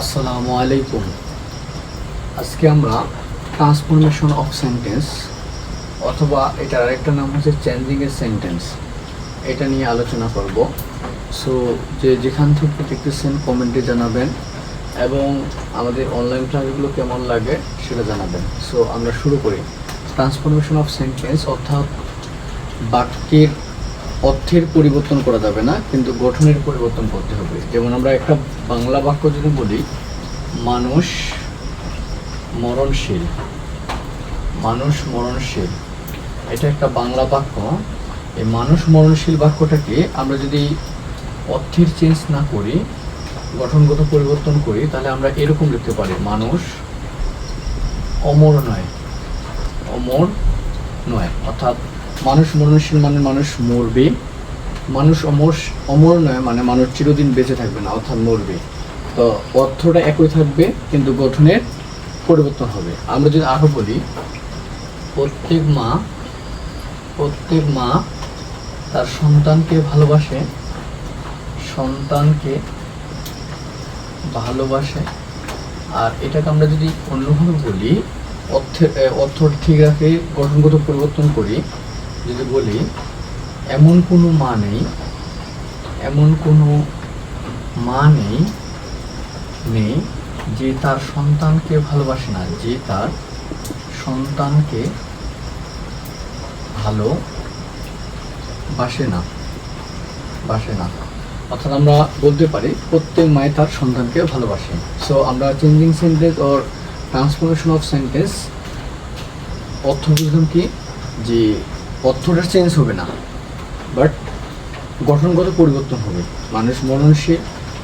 আসসালামু আলাইকুম। আজকে আমরা ট্রান্সফরমেশন অফ সেন্টেন্স অথবা এটার আরেকটা নাম হচ্ছে চেঞ্জিং এর সেন্টেন্স এটা নিয়ে আলোচনা করব। সো যে যেখান থেকে দেখতেছেন কমেন্টে জানাবেন এবং আমাদের অনলাইন ক্লাসগুলো কেমন লাগে সেটা জানাবেন। সো আমরা শুরু করি। ট্রান্সফরমেশন অফ সেন্টেন্স অর্থাৎ বাক্যের অর্থের পরিবর্তন করা যাবে না, কিন্তু গঠনের পরিবর্তন করতে হবে। যেমন আমরা একটা বাংলা বাক্য যদি বলি, মানুষ মরণশীল। মানুষ মরণশীল। এটা একটা বাংলা বাক্য। এই মানুষ মরণশীল বাক্যটাকে আমরা যদি অর্থের চেঞ্জ না করি, গঠনগত পরিবর্তন করি, তাহলে আমরা এরকম লিখতে পারি, মানুষ অমর নয়। অমর নয়, অর্থাৎ মানুষ মরণশীল মানে মানুষ মরবে। মানুষ অমর অমর নয় মানে মানুষ চিরদিন বেঁচে থাকবে না, অর্থাৎ মরবে। তো অর্থটা একই থাকবে, কিন্তু গঠনের পরিবর্তন হবে। আমরা যদি আরও বলি, প্রত্যেক মা প্রত্যেক মা তার সন্তানকে ভালোবাসে সন্তানকে ভালোবাসে। আর এটাকে আমরা যদি অন্যভাবে বলি অর্থের অর্থ ঠিক রাখে, গঠনগত পরিবর্তন করি যদি বলি, এমন কোনো মা নেই, এমন কোনো মা নেই নেই যে তার সন্তানকে ভালোবাসে না, যে তার সন্তানকে ভালো বাসে না বাসে না। অর্থাৎ আমরা বলতে পারি, প্রত্যেক মায়ে তার সন্তানকে ভালোবাসে। সো আমরা changing sentence or transformation of sentence অর্থ বুঝলাম কি? যে অর্থটা চেঞ্জ হবে না। বাট গঠনগত পরিবর্তন হবে। মানুষ মরণশীল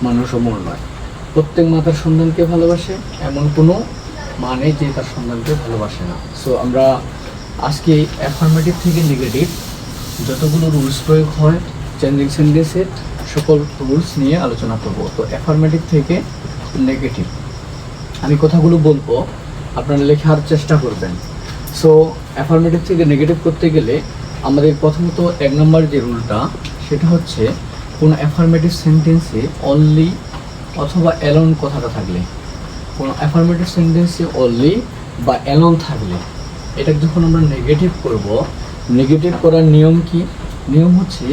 মানুষ অমর নয়। প্রত্যেক মা তার সন্তানকে ভালোবাসে, এমন কোনো মা নেই যে তার সন্তানকে ভালোবাসে না। সো আমরা আজকে অ্যাফার্মেটিভ থেকে নেগেটিভ যতগুলো রুলস প্রয়োগ হয় চেঞ্জিং সেন্টেন্সের সকল রুলস নিয়ে আলোচনা করব। তো অ্যাফার্মেটিভ থেকে নেগেটিভ আমি কথাগুলো বলব, আপনারা লেখার চেষ্টা করবেন। সো অ্যাফার্মেটিভ থেকে নেগেটিভ করতে গেলে আমাদের প্রথমত এক নম্বর যে রুলটা, সেটা হচ্ছে কোনো অ্যাফার্মেটিভ সেন্টেন্সে অনলি অথবা অ্যালন কথাটা থাকলে। কোনো অ্যাফার্মেটিভ সেন্টেন্সে অনলি বা অ্যালন থাকলে। এটা যখন আমরা নেগেটিভ করব নেগেটিভ করার নিয়ম কি? নিয়ম হচ্ছে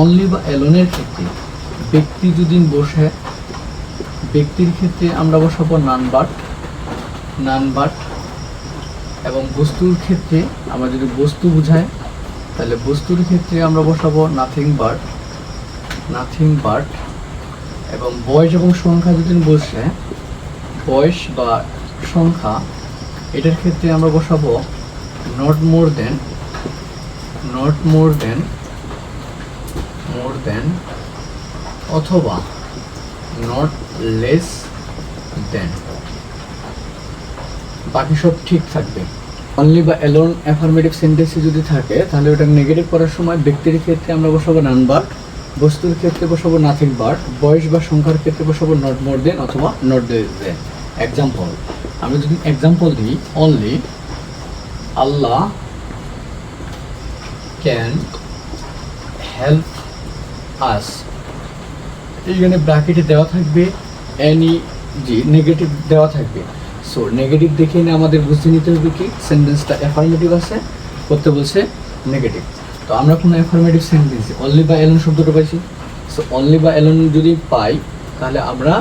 অনলি বা অ্যালনের ক্ষেত্রে ব্যক্তি যদি বসে, ব্যক্তির ক্ষেত্রে আমরা বসাবো নান বাট নান বাট এবং বস্তুর ক্ষেত্রে আমরা যদি বস্তু বুঝাই, তাহলে বস্তুর ক্ষেত্রে আমরা বসাবো নাথিং বাট নাথিং বাট এবং বয়স এবং সংখ্যা যদি বসে বয়স বা সংখ্যা, এটার ক্ষেত্রে আমরা বসাবো not more then not more than more than অথবা নট লেস দেন বাকি সব ঠিক থাকবে। অনলি বা অ্যালোন অ্যাফার্মেটিভ সেন্টেন্সে যদি থাকে, তাহলে ওটা নেগেটিভ করার সময় ব্যক্তির ক্ষেত্রে আমরা বসাবো নান বাট বস্তুর ক্ষেত্রে বসাবো নাথিং বাট বয়স বা সংখ্যার ক্ষেত্রে বসাবো নট মোর দেন অথবা নট দেন এক্সাম্পল আমি যদি এক্সাম্পল দিই only Allah can help us এইখানে ব্র্যাকেটে দেওয়া থাকবে অ্যানি জি নেগেটিভ দেওয়া থাকবে। সো নেগেটিভ দেখে নিয়ে আমাদের বুঝতে নিতে হবে কি? সেন্টেন্সটা অ্যাফার্মেটিভ আছে, করতে বলছে নেগেটিভ তো আমরা কোনো অ্যাফার্মেটিভ সেন্টেন্সে অনলি বা এলন শব্দটা পাইছি। সো অনলি বা এলন যদি পাই, তাহলে আমরা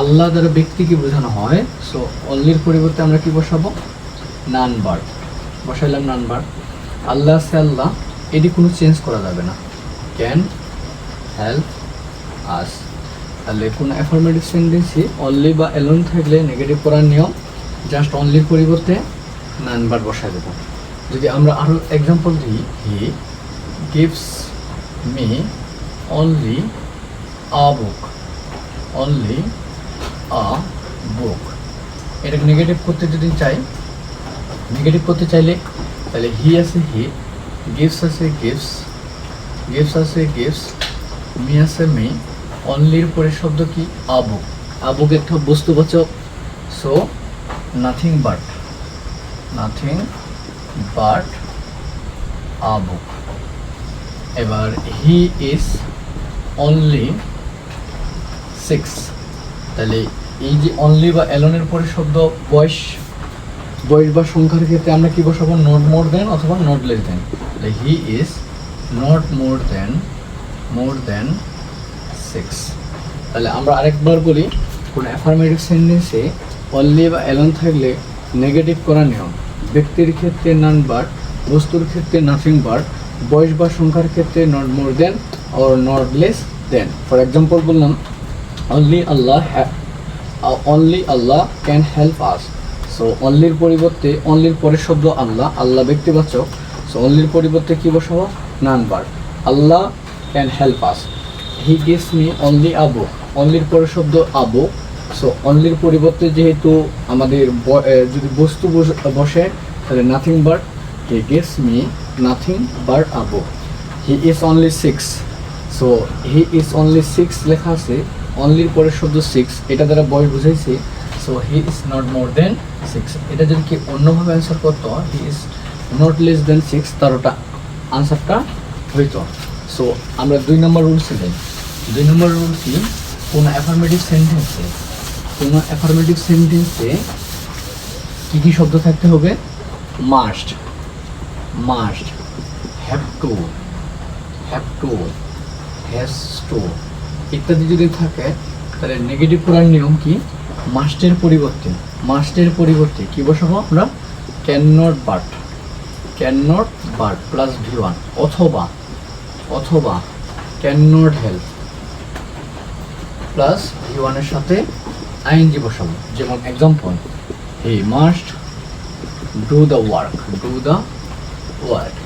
আল্লাহ দ্বারা ব্যক্তিকে বোঝানো হয়। সো অনলির পরিবর্তে আমরা কি বসাবো? নান বার বসাইলাম নান বার আল্লাহ সে আল্লাহ, এটি কোনো চেঞ্জ করা যাবে না। ক্যান হেল্প আস তাহলে কোনো অ্যাফার্মেটিভ সেন্টেন্সে অনলি বা অ্যালোন থাকলে নেগেটিভ করার নিয়ম জাস্ট অনলির পরিবর্তে নানবার বসায় দেবো। যদি আমরা আরও এক্সাম্পল দিই he gives me only a book only a book এটাকে নেগেটিভ করতে যদি চাই নেগেটিভ করতে চাইলে, তাহলে হি আছে হি গিফটস আছে গিফটস গিফটস আছে গিভস মি আছে মি অনলির পরের শব্দ কি? আবুক আবুক একটা বস্তুবাচক। So nothing but nothing but a book এবার হি ইজ অনলি সিক্স তাহলে এই যে অনলি বা অ্যালনের পরে শব্দ বয়স বয়স বা সংখ্যার ক্ষেত্রে আমরা কি বসাবো? নট মোর দেন অথবা not less than he is not more than more than six তাহলে আমরা আরেকবার বলি, কোনো অ্যাফার্মেটিভ সেন্টেন্সে অনলি বা অ্যালন থাকলে নেগেটিভ করা নিয়ম। ব্যক্তির ক্ষেত্রে নান বার বস্তুর ক্ষেত্রে নাথিং বার বয়স বা সংখ্যার ক্ষেত্রে not more than or not less than for example বললাম only Allah only Allah can help us so অনলির পরিবর্তে অনলির পরের শব্দ আল্লাহ আল্লাহ ব্যক্তিবাচক। সো অনলির পরিবর্তে কি বসাবো? None but Allah can help us he gives me only a book অনলির পরের শব্দ আবু সো অনলির পরিবর্তে যেহেতু আমাদের যদি বস্তু বস- বসে, তাহলে nothing but he gives me nothing but Abu he is only six so he is only six লেখা আছে অনলির পরের শব্দ সিক্স এটা দ্বারা বয়স বুঝাইছি। So he is not more than six এটা যদি কি অন্যভাবে অ্যান্সার করতো he is not less than six তার ওটা আনসারটা হইতো। সো আমরা দুই নম্বর রুলসে যাই দুই নম্বর রুল কি? কোনো অ্যাফার্মেটিভ সেন্টেন্সে কোনো অ্যাফার্মেটিভ সেন্টেন্সে কী কী শব্দ থাকতে হবে? Must must have to have to has to ইত্যাদি যদি থাকে তাহলে নেগেটিভ করার নিয়ম কি? মাস্টের পরিবর্তে মাস্টের পরিবর্তে কি বসাবো আমরা? Can not but can not but plus V one অথবা অথবা can not help plus V ওয়ানের সাথে আইএনজি বসাবো। যেমন example he must do the work do the work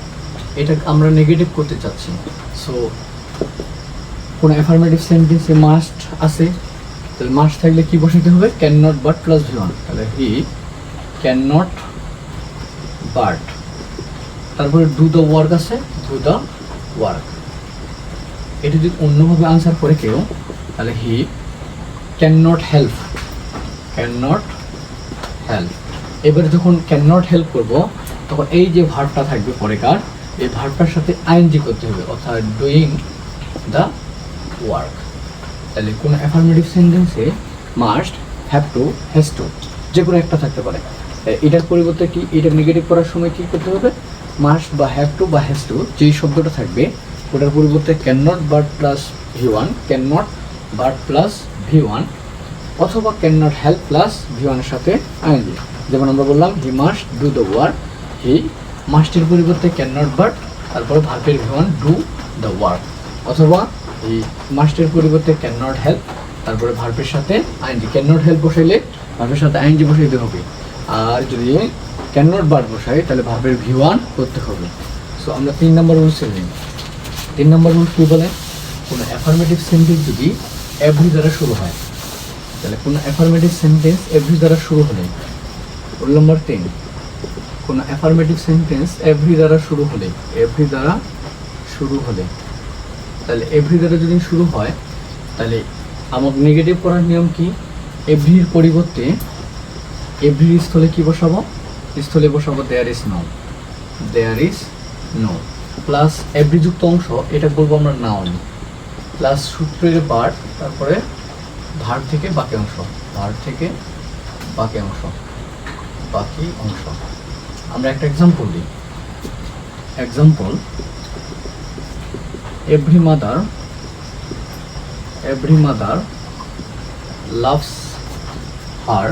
এটা আমরা নেগেটিভ করতে চাচ্ছি সো কোনো অ্যাফার্মেটিভ সেন্টেন্সে মাস্ট আছে, তাহলে মাস্ট থাকলে কি বসাতে হবে? Can not but plus V one তাহলে হি ক্যান নট বাট তারপরে ডু দ্য ওয়ার্ক আছে ডু দ্য ওয়ার্ক এটা যদি অন্যভাবে আনসার করে কেউ তাহলে he can not help can not help এবারে যখন ক্যান নট হেল্প করব, তখন এই যে ভার্বটা থাকবে পরেকার, এই ভার্বটার সাথে আইএনজি করতে হবে, অর্থাৎ ডুইং দ্য ওয়ার্ক তাহলে কোনো অ্যাফার্মেটিভ সেন্টেন্সে must have to has to যে কোনো একটা থাকতে পারে। এটার পরিবর্তে কি, এটা নেগেটিভ করার সময় কি করতে হবে? মাস্ট বা হ্যাভ টু বা হ্যাজ টু যেই শব্দটা থাকবে, ওটার পরিবর্তে ক্যান নট বা plus V one can not but plus V one অথবা can not help plus V ওয়ানের সাথে আইএনজি যেমন আমরা বললাম he must do the work he মাস্টের পরিবর্তে ক্যান নট বাট তারপরে ভার্বের V one do the work অথবা এই মাস্টের পরিবর্তে ক্যান নট হেল্প তারপরে ভার্বের সাথে I N G can not help বসাইলে ভার্বের সাথে আইনজি বসাইতে হবে। আর যদি ক্যান নট বাট বসাই, তাহলে ভার্বের ভি ওয়ান করতে হবে। সো আমরা তিন নম্বর রুল নিই। তিন নম্বর রুল কী বলে? কোনো অ্যাফার্মেটিভ সেন্টেন্স যদি এভরি দ্বারা শুরু হয়। তাহলে কোনো অ্যাফার্মেটিভ সেন্টেন্স এভরি দ্বারা শুরু হলে রুল নম্বর তিন কোনো অ্যাফার্মেটিভ সেন্টেন্স এভরি দ্বারা শুরু হলে এভরি দ্বারা শুরু হলে তাহলে এভরি দ্বারা যদি শুরু হয়, তাহলে আমার নেগেটিভ করার নিয়ম কি? এভরির পরিবর্তে এভরির স্থলে কি বসাবো? স্থলে বসাবো there is no there is no plus এভরিযুক্ত অংশ, এটা বলব আমরা নাউন প্লাস সূত্রের বার তারপরে ধার থেকে বাকি অংশ, ধার থেকে বাকি অংশ বাকি অংশ। আমরা একটা এক্সাম্পল দিই। Example every mother every mother loves her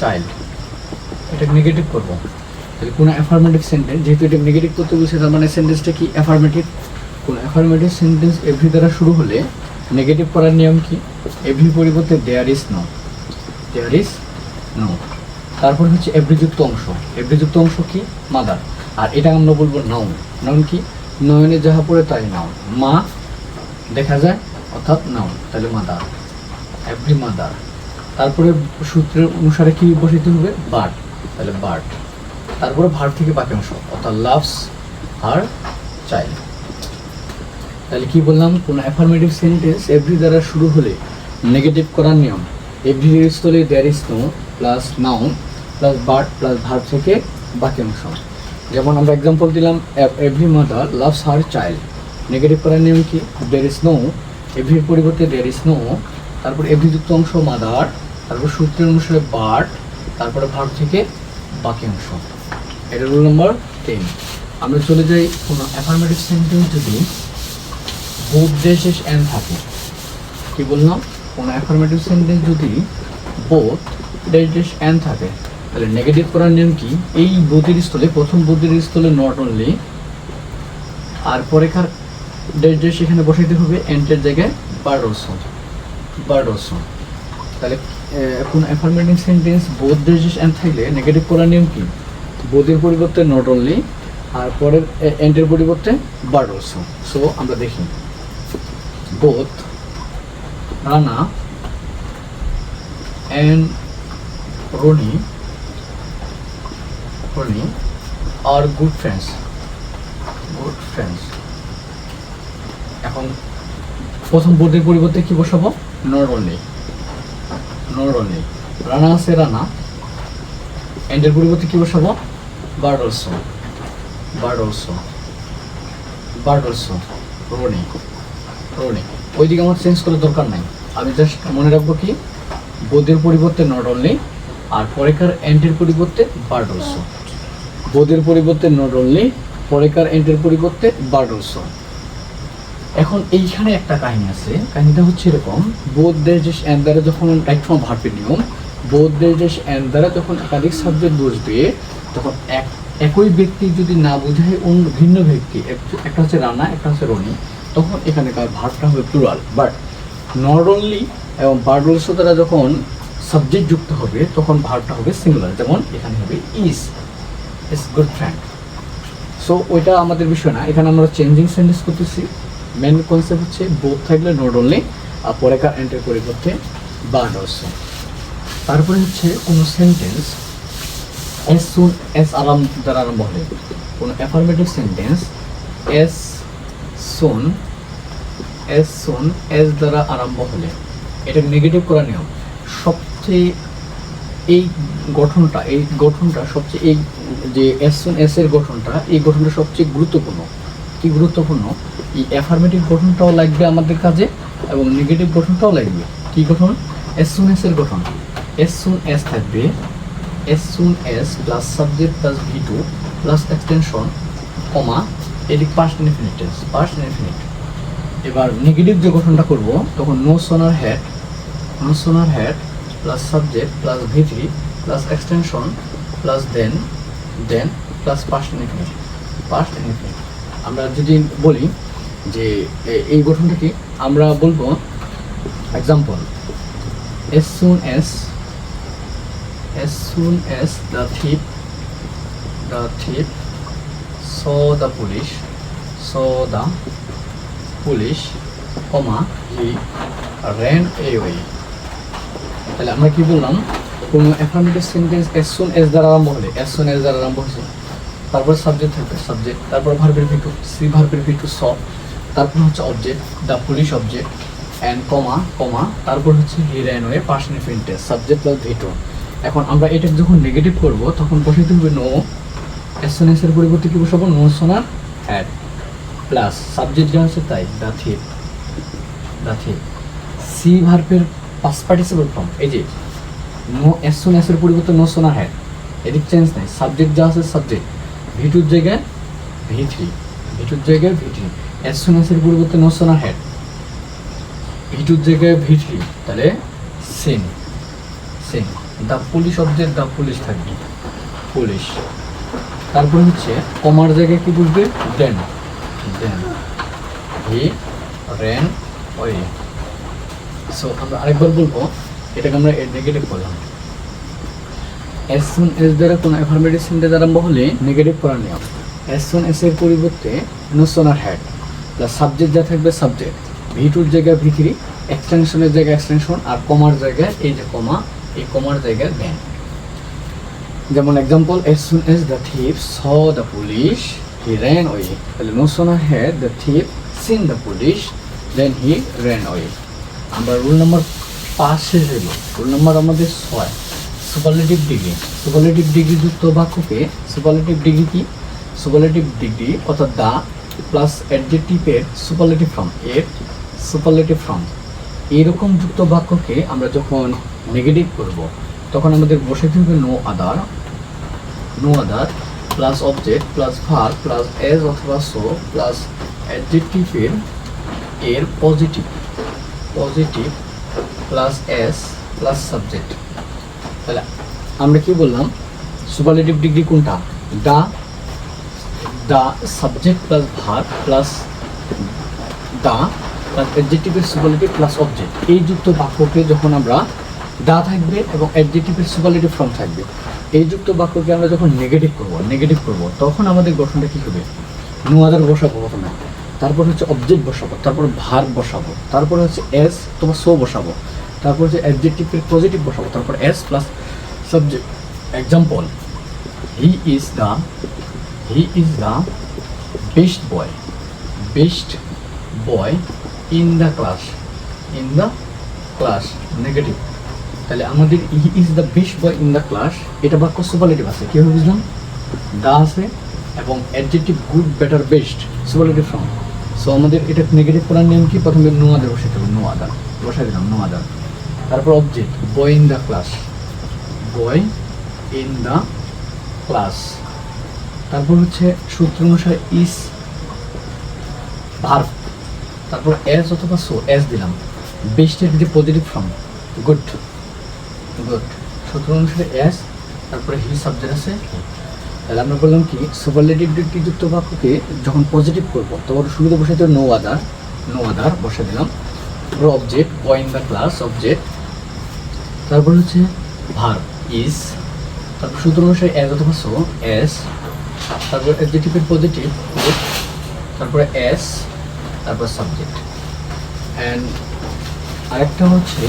child এটা নেগেটিভ করব। তাহলে কোনো অ্যাফার্মেটিভ সেন্টেন্স যেহেতু এটা নেগেটিভ করতে বলছে, তার মানে সেন্টেন্সটা কি অ্যাফার্মেটিভ কোনো অ্যাফার্মেটিভ সেন্টেন্স এভরি দ্বারা শুরু হলে নেগেটিভ করার নিয়ম কি? এভরি পরিবর্তে there is no there is no তারপর হচ্ছে এভরিযুক্ত অংশ। এভরিযুক্ত অংশ কি? মাদার আর এটা আমরা বলব নাউন নাউন কি? নয়নে যাহা পড়ে তাই নাউন মা দেখা যায়, অর্থাৎ নাউন তাহলে মাদার এভরি মাদার তারপরে সূত্রের অনুসারে কি বসাইতে হবে? বার্ড তাহলে বার্ড তারপরে ভার থেকে বাকি অংশ, অর্থাৎ লাভস আর চাইল্ড তাহলে কি বললাম? কোনো অ্যাফার্মেটিভ সেন্টেন্স এভরি দ্বারা শুরু হলে নেগেটিভ করার নিয়ম। এভরি স্থলে there is no plus noun plus but plus verb থেকে বাকি অংশ যেমন আমরা এক্সাম্পল দিলাম every mother loves her child negative করার নিয়ম কি? দেয়ার ইজ নো এভরির পরিবর্তে দেয়ার ইজ নো তারপর এভরি যুক্ত অংশ মাদার তারপর সূত্রের অনুসারে বার্ড তারপরে ভার্ব থেকে বাকি অংশ এটা রুল নম্বর টেন আমরা চলে যাই কোনো অ্যাফার্মেটিভ সেন্টেন্স যদি বোধ শেষ এন থাকে। কি বললাম? কোনো অ্যাফার্মেটিভ সেন্টেন্স যদি বোধ ডেশ এন থাকে, তাহলে নেগেটিভ করার নিয়ম কি? এই বোধের স্থলে, প্রথম বোধের স্থলে নট অনলি আর পরেকার ডেশ ডেশ এখানে বসাইতে হবে এন্টের জায়গায় বার্ড অলসো বার্ড অলসো তাহলে কোন affirmative sentence both dash and থাকলে নেগেটিভ করার নিয়ম কি? বোধের পরিবর্তে নট অনলি আর পরের এন্টের পরিবর্তে বার্ড অলসো সো আমরা দেখি। বোধ Rana and Ronnie, Ronnie are good friends. Good friends. এখন প্রথম বোর্ডের পরিবর্তে কি বসাবো? নট অনলি নট অনলি রানা আছে রানা এন্ডের পরিবর্তে কি বসাবো? But also but also but also Roni রোনি ওইদিকে আমার চেঞ্জ করার দরকার নাই। আমি জাস্ট মনে রাখব কি বোধের পরিবর্তে নট অনলি আর পরেকার এন্টের পরিবর্তে বার্ড অলসো বোধের পরিবর্তে নট অনলি পরেকার এন্টের পরিবর্তে বার্ড অলসো এখন এইখানে একটা কাহিনী আছে। কাহিনীটা হচ্ছে এরকম বোধ দেশ এন দ্বারা যখন একসময় ভার্পের নিয়ম বোধ দেশ এন দ্বারা যখন একাধিক সাবজেক্ট বসবে তখন এক একই ব্যক্তি যদি না বোঝায় অন্য ভিন্ন ব্যক্তি একটা হচ্ছে রানা, একটা হচ্ছে রনি। তখন এখানে ভার্বটা হবে প্লুরাল বাট নট অনলি এবং বার্ড অলসো দ্বারা যখন সাবজেক্ট যুক্ত হবে, তখন ভার্বটা হবে সিঙ্গুলার যেমন এখানে হবে is is good friend so ওইটা আমাদের বিষয় না। এখানে আমরা চেঞ্জিং সেন্টেন্স করতেছি। মেন কনসেপ্ট হচ্ছে বোধ থাকলে নট অনলি আর পরেকার এন্টের পরিবর্তে বার্ড অলসো তারপরে হচ্ছে কোনো সেন্টেন্স এস সুন এস আরাম দ্বারা আরম্ভ হলে কোনো affirmative sentence as soon as soon as দ্বারা আরম্ভ হলে, এটা নেগেটিভ করা নিয়ম। সবচেয়ে এই গঠনটা এই গঠনটা সবচেয়ে এই যে এস সুন এস এর গঠনটা, এই গঠনটা সবচেয়ে গুরুত্বপূর্ণ। কি গুরুত্বপূর্ণ? এই অ্যাফার্মেটিভ গঠনটাও লাগবে আমাদের কাজে এবং নেগেটিভ গঠনটাও লাগবে। কি গঠন? এস সুন এস এর গঠন। এস সুন এস থাকবে as soon as plus subject plus V two plus extension comma এদিক past infinite tense past infinite এবার নেগেটিভ যে গঠনটা করব, তখন no sooner had no sooner had plus subject plus V three plus extension plus then then plus past infinite past infinite আমরা যদি বলি যে এই গঠনটা কি আমরা বলব example as soon as as soon as the thief the thief saw the police saw the police comma he ran away তাহলে আমরা কি বললাম? কোনো affirmative sentence as soon as দ্বারা আরম্ভ হলে, as soon as দ্বারা আরম্ভ হয়েছে, তারপর সাবজেক্ট থাকবে সাবজেক্ট তারপর ভার্বের ভিটু সি ভার্বের ভিটু স তারপর হচ্ছে object the police object and comma comma তারপর হচ্ছে he ran away person infinitives subject plus V two এখন আমরা এটা যখন নেগেটিভ করব, তখন বসাইতে হবে নো এর পরিবর্তে কি বসাবো? No sooner had plus subject যা আছে তাই দ্য থিপ থিপ সি ভার্বের পাস পার্টিসিপল ফর্ম এই যে নো এস সোন পরিবর্তে নো সোনার হ্যাড এদিক চেঞ্জ নাই সাবজেক্ট যা আছে সাবজেক্ট ভিটুর জায়গায় ভি থ্রি ভিটুর জায়গায় ভি থ্রি এস সোন পরিবর্তে নো সোনার হ্যাড ভিটুর জায়গায় ভি থ্রি তাহলে same same the police object the police থাকবে পুলিশ তারপরে হচ্ছে, কমার জায়গায় কি বুঝবে? Then. Then. He ran away so আমরা আরেকবার বলব, এটাকে আমরা নেগেটিভ করলাম এস সুন এস দ্বারা কোনো অ্যাফার্মেটিভ সেন্টেন্স আরম্ভ হলে নেগেটিভ করার নিয়ম। এস সুন এস এর পরিবর্তে no sooner had plus subject যা থাকবে সাবজেক্ট ভি টুর জায়গায় ভি থ্রি এক্সটেনশনের জায়গায় এক্সটেনশন আর কমার জায়গায় এই যে কমা, এই কমার জায়গায় দেন। যেমন example as soon as the thief saw the police he ran away তাহলে no sooner had the thief seen the police then he ran away আমরা রুল নাম্বার পাঁচ শেষ হইল রুল নাম্বার আমাদের ছয়। সুপারলেটিভ ডিগ্রি সুপারলেটিভ ডিগ্রি যুক্ত বাক্যকে superlative degree কি? সুপারলেটিভ ডিগ্রি অর্থাৎ দা প্লাস অ্যাডজেক্টিভের সুপারলেটিভ ফর্ম এর সুপারলেটিভ ফর্ম এরকম যুক্ত বাক্যকে আমরা যখন নেগেটিভ করব তখন আমাদের বসাতে হবে no other no other plus object plus verb plus as অথবা সো প্লাস অ্যাডজেক্টিভের এর positive positive plus as plus subject তাহলে আমরা কি বললাম? সুপারলেটিভ ডিগ্রি কোনটা? The the subject plus verb plus the plus অ্যাডজেক্টিভের superlative plus object এই যুক্ত বাক্যকে যখন আমরা দা থাকবে এবং অ্যাডজেক্টিভের সুপারলেটিভ ফর্ম থাকবে। এই যুক্ত বাক্যকে আমরা যখন নেগেটিভ করব নেগেটিভ করব, তখন আমাদের গঠনটা কী হবে? নো আদার বসাবো প্রথমে। তারপর হচ্ছে অবজেক্ট বসাবো, তারপর ভার বসাবো, তারপর হচ্ছে এস তোমার সো বসাবো, তারপর হচ্ছে অ্যাডজেক্টিভের পজিটিভ বসাবো, তারপর as plus subject example he is the he is the best boy best boy in the class in the class negative তাহলে আমাদের he is the best boy in the class এটা বাক্য superlative আছে, কীভাবে বুঝলাম? The আছে এবং adjective good better best superlative form so আমাদের এটা নেগেটিভ করার নিয়ম কি? প্রথমে নো আদার বসাতে হবে নো আদার বসাই দিলাম নো আদার তারপর object boy in the class boy in the class তারপর হচ্ছে সূত্র অনুসারে ইস ভার্ভ তারপর এস অথবা সো এস দিলাম। বেস্টের যে পজিটিভ ফর্ম গুড গুড সূত্র অনুসারে এস, তারপরে হি সাবজেক্ট আছে। তাহলে আমরা বললাম কি সুপারলেটিভ ডিগ্রি যুক্ত বাক্যকে যখন পজিটিভ করব, তখন শুরুতে বসে দিল নো আদার নো আদার বসে দিলাম। তারপর object in the class object তারপর হচ্ছে ভার ইজ তারপর সূত্র অনুসারে এস অথবা সো এস তারপর অ্যাডজেক্টিভের পজিটিভ তারপরে এস তারপর সাবজেক্ট অ্যান্ড আরেকটা হচ্ছে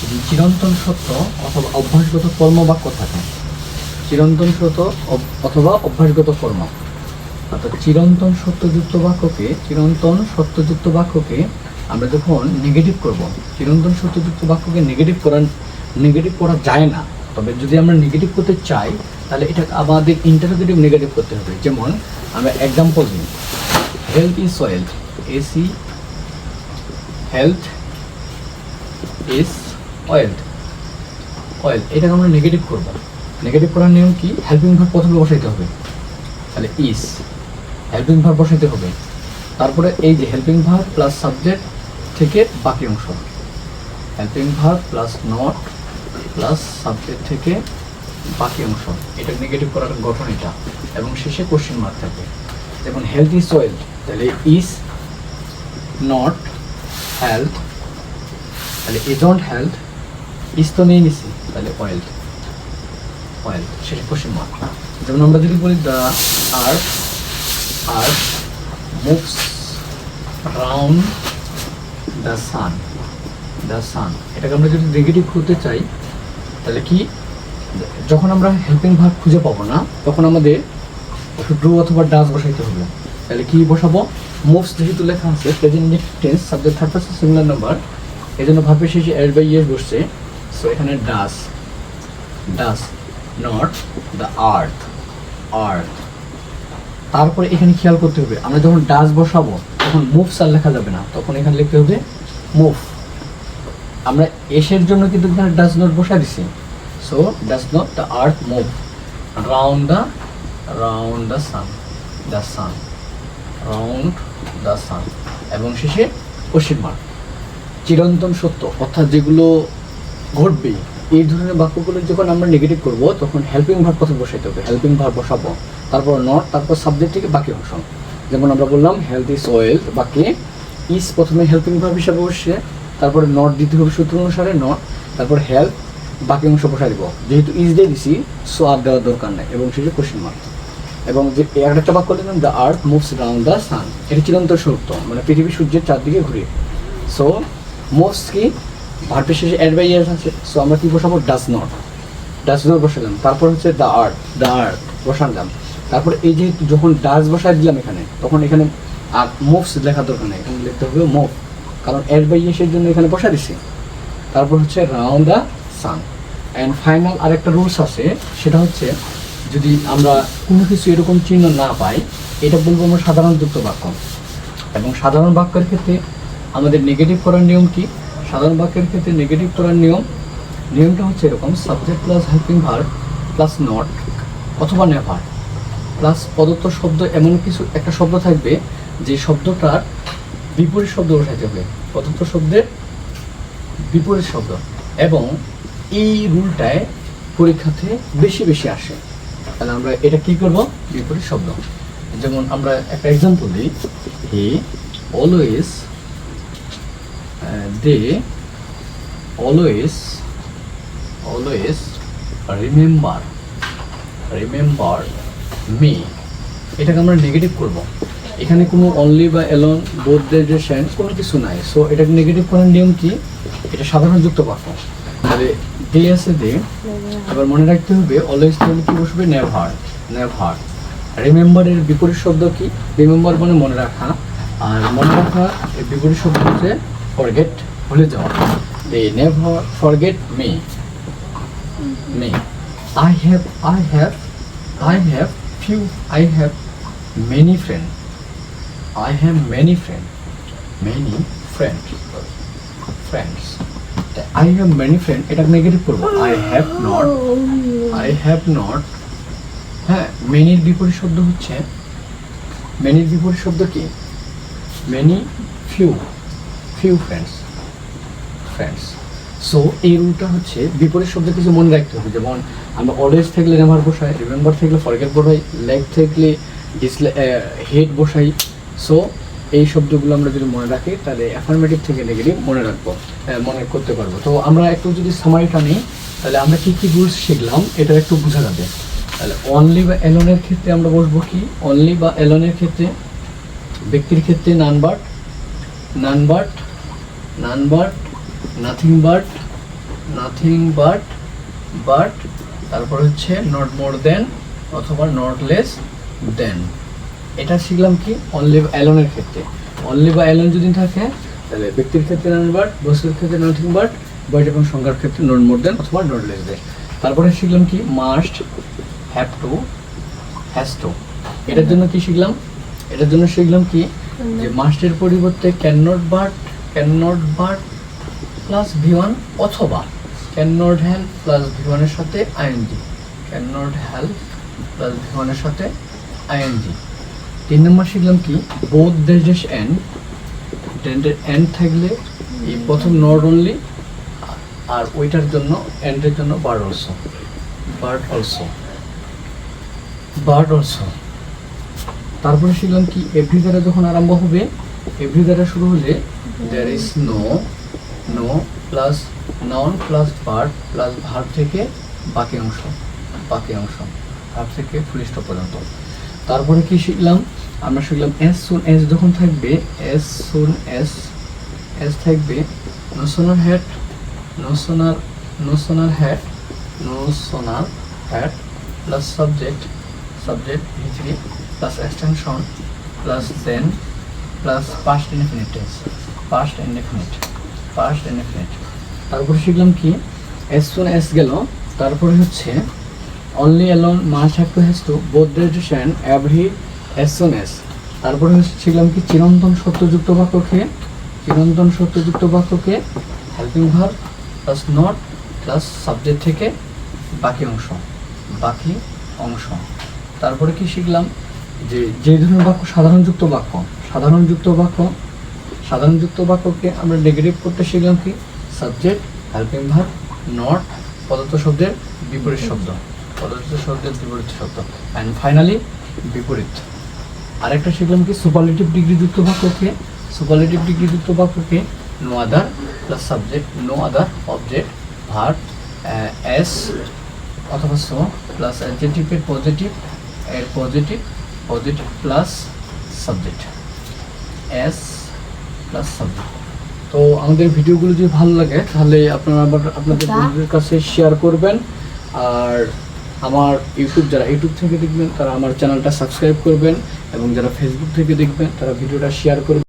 যদি চিরন্তন সত্য অথবা অভ্যাসগত কর্ম বাক্য থাকে, চিরন্তন সত্য অথবা অভ্যাসগত কর্ম, অর্থাৎ চিরন্তন সত্যযুক্ত বাক্যকে, চিরন্তন সত্যযুক্ত বাক্যকে আমরা যখন নেগেটিভ করব, চিরন্তন সত্যযুক্ত বাক্যকে নেগেটিভ করার নেগেটিভ করা যায় না। তবে যদি আমরা নেগেটিভ করতে চাই, তাহলে এটা আমাদের ইন্টারোগেটিভ নেগেটিভ করতে হবে। যেমন আমরা এক্সাম্পল দিই। হেলথ ইজ ওয়েলথ এসি হেলথ ইজ ওয়েলথ অয়েল এটাকে আমরা নেগেটিভ করব। নেগেটিভ করার নিয়ম কি? হেল্পিং ভার প্রথমে বসাইতে হবে। তাহলে ইস হেল্পিং ভার বসাইতে হবে। তারপরে এই যে হেল্পিং ভার প্লাস সাবজেক্ট থেকে বাকি অংশ। Helping verb plus not plus subject থেকে বাকি অংশ। এটা নেগেটিভ করার গঠন এটা। এবং শেষে কোশ্চেন মার্ক থাকবে। যেমন হেলথ ইজ ওয়েলথ তাহলে ইজ নট হেলথ তাহলে ইজ নট হেলথ ইজ তো নেই নিছি। তাহলে ওয়েলথ ওয়েলথ সেটা কোশ্চেন মার্ক যেমন আমরা যদি বলি the earth earth moves round the sun the sun এটাকে আমরা যদি নেগেটিভ করতে চাই তাহলে কি? যখন আমরা হেল্পিং ভার্ব খুঁজে পাবো না তখন আমাদের ডু অথবা ডাস বসাইতে হবে। তাহলে কি বসাবো? মুভস যেহেতু লেখা আছে present tense subject third person singular number এই জন্য ভার্বের শেষে এর বাই ইয়েস বসছে। সো এখানে does does not the earth earth তারপরে এখানে খেয়াল করতে হবে, আমরা যখন ডাস বসাবো, তখন মুভস আর লেখা যাবে না, তখন এখানে লিখতে হবে মুভ আমরা এসের জন্য কিন্তু এখানে ডাস নট বসা দিছি। So does not the earth move round the round the sun the sun round the sun এবং শেষে পশ্চিম মার্ক চিরন্তন সত্য, অর্থাৎ যেগুলো ঘটবে এই ধরনের বাক্যগুলো যখন আমরা নেগেটিভ করব, তখন হেল্পিং ভার কথা বসাইতে হবে। হেল্পিং ভার বসাবো। তারপর নট তারপর সাবজেক্ট থেকে বাকি অংশ। যেমন আমরা বললাম হেলথ ইজ ওয়েল বাকি ইজ প্রথমে হেল্পিং ভার হিসাবে বসছে তারপরে নট দিতে হবে সূত্র অনুসারে নট তারপর হেল্প বাকি অংশ বসাই দিব। যেহেতু ইজ দিয়ে দিছি সো আর দেওয়ার দরকার নেই, এবং শেষে কোশ্চেন মার্ক এবং যে একটা বাক্য দিলাম the earth moves round the sun এটি চিরন্তন সত্য মানে পৃথিবী সূর্যের চারদিকে ঘুরে। সো মুভস কি? ভার্বের শেষে অ্যাড বাই ইয়ার্স আছে। সো আমরা কি বসাবো? ডাস নট ডাস নট বসালাম। তারপর হচ্ছে দ্য আর্থ দ্য আর্থ বসালাম। তারপর এই যে যখন ডাস বসাই দিলাম এখানে, তখন এখানে আর মুভস লেখা দরকার নেই। এখানে লিখতে হবে মুভ কারণ অ্যাড বাই ইয়ার্সের জন্য এখানে বসা দিছি। তারপর হচ্ছে round the sun and final আরেকটা রুলস আছে, সেটা হচ্ছে যদি আমরা কোনো কিছু এরকম চিহ্ন না পাই, এটা বলব আমরা সাধারণ যুক্ত বাক্য। এবং সাধারণ বাক্যের ক্ষেত্রে আমাদের নেগেটিভ করার নিয়ম কি? সাধারণ বাক্যের ক্ষেত্রে নেগেটিভ করার নিয়ম, নিয়মটা হচ্ছে এরকম subject plus helping verb plus not অথবা নেভার প্লাস প্রদত্ত শব্দ এমন কিছু, একটা শব্দ থাকবে যে শব্দটার বিপরীত শব্দ বসাইতে হবে। প্রদত্ত শব্দের বিপরীত শব্দ। এবং এই রুলটায় পরীক্ষাতে বেশি বেশি আসে। তাহলে আমরা এটা কি করব? বিপরীত শব্দ। যেমন আমরা একটা এক্সাম্পল দিই। He always they always always remember remember me এটাকে আমরা নেগেটিভ করব। এখানে কোনো অনলি বা এলন বোধ যে সেন্স কোনো কিছু নাই। সো এটাকে নেগেটিভ করার নিয়ম কি? এটা সাধারণ যুক্ত বাক্য তাহলে ডে আছে দে আবার মনে রাখতে হবে অলওয়েজ তাহলে কি বসবে? নেভার নেভার রিমেম্বারের বিপরীত শব্দ কি? রিমেম্বার মানে মনে রাখা। আর মনে রাখা, এর বিপরীত শব্দ হচ্ছে ফরগেট ভুলে যাওয়া they never forget me me. I have, I have, I have few, I have many friends. I have many friends. Many friends. Friends. তা I have many friends. এটা নেগেটিভ করব I have not. I have not. হ্যাঁ মেনির বিপরীত শব্দ হচ্ছে মেনির বিপরীত শব্দ কি many few few friends friends so এই রুলটা হচ্ছে বিপরীত শব্দ কিছু মনে রাখতে হবে। যেমন, আমরা অলওয়েজ থাকলে নেভার বসাই রিমেম্বার থাকলে ফরগেট বসাই লেগ থাকলে ডিসলে হেড বসাই। সো এই শব্দগুলো আমরা যদি মনে রাখি, তাহলে অ্যাফার্মেটিভ থেকে নেগেটিভ মনে রাখব মনে করতে পারব। তো আমরা একটু যদি সামারিটা নিই, তাহলে আমরা কী কী রুলস শিখলাম, এটা একটু বোঝা যাবে। তাহলে অনলি বা এলনের ক্ষেত্রে আমরা বসবো কি? অনলি বা এলনের ক্ষেত্রে? ব্যক্তির ক্ষেত্রে none but none but none but nothing but nothing but but তারপর হচ্ছে নট মোর দেন অথবা নট লেস দেন এটা শিখলাম কি? অনলি অ্যালনের ক্ষেত্রে। অনলি বা অ্যালন যদি থাকে তাহলে ব্যক্তির ক্ষেত্রে নান বাট বস্তুর ক্ষেত্রে নাথিং বাট বাট এবং সংখ্যার ক্ষেত্রে নট মোর দেন অথবা নট লেস দেন তারপরে শিখলাম কি? Must have to has to এটার জন্য কি শিখলাম? এটার জন্য শিখলাম কি? যে মাস্টের পরিবর্তে can not but can not but plus V one অথবা can not help plus V ওয়ানের সাথে I N G can not help plus V ওয়ানের সাথে আইএনজি তিন নম্বর শিখলাম কি? বোথ দেশ দেশ এন্ড টেন্ডের এন্ড থাকলে এই প্রথম নট অনলি আর ওইটার জন্য এন্ডের জন্য but also but also but also তারপরে শিখলাম কি এভরি দ্বারা যখন আরম্ভ হবে এভরি দ্বারা শুরু হলে there is no no plus noun plus verb plus verb থেকে বাকি অংশ বাকি অংশ ভার্ব থেকে ফুল পর্যন্ত। তারপরে কি শিখলাম? আমরা শিখলাম এস সুন এস যখন থাকবে এস সুন এস এস থাকবে no sooner had no sooner no sooner had no sooner had plus subject subject V three plus extension plus then plus past infinite past indefinite past indefinite তারপরে শিখলাম কি? As soon as গেল, তারপরে হচ্ছে only alone must have to has to both direction every as soon as তারপরে শিখলাম কি? চিরন্তন সত্যযুক্ত বাক্যকে, চিরন্তন সত্যযুক্ত বাক্যকে helping verb plus not plus subject থেকে বাকি অংশ বাকি অংশ। তারপরে কি শিখলাম? যে যে ধরনের বাক্য সাধারণ যুক্ত বাক্য সাধারণ যুক্ত বাক্য সাধারণ যুক্ত বাক্যকে আমরা নেগেটিভ করতে শিখলাম কি? সাবজেক্ট হেল্পিং ভার্ব নট পদার্থ শব্দের বিপরীত শব্দ। পদার্থ শব্দের বিপরীত শব্দ। অ্যান্ড ফাইনালি বিপরীত। আরেকটা শিখলাম কি? সুপারলেটিভ ডিগ্রি যুক্ত বাক্যকে। সুপারলেটিভ ডিগ্রি যুক্ত বাক্যকে no other plus subject no other object verb as অথবা সো প্লাস অ্যাডজেক্টিভের পজিটিভ এর positive positive plus subject as plus তো আমাদের ভিডিওগুলো যদি ভালো লাগে তাহলে আপনারা আবার আপনাদের বন্ধুদের কাছে শেয়ার করবেন। আর আমার ইউটিউব যারা ইউটিউব থেকে দেখবেন তারা আমার চ্যানেলটা সাবস্ক্রাইব করবেন এবং যারা ফেসবুক থেকে দেখবেন তারা ভিডিওটা শেয়ার করবেন।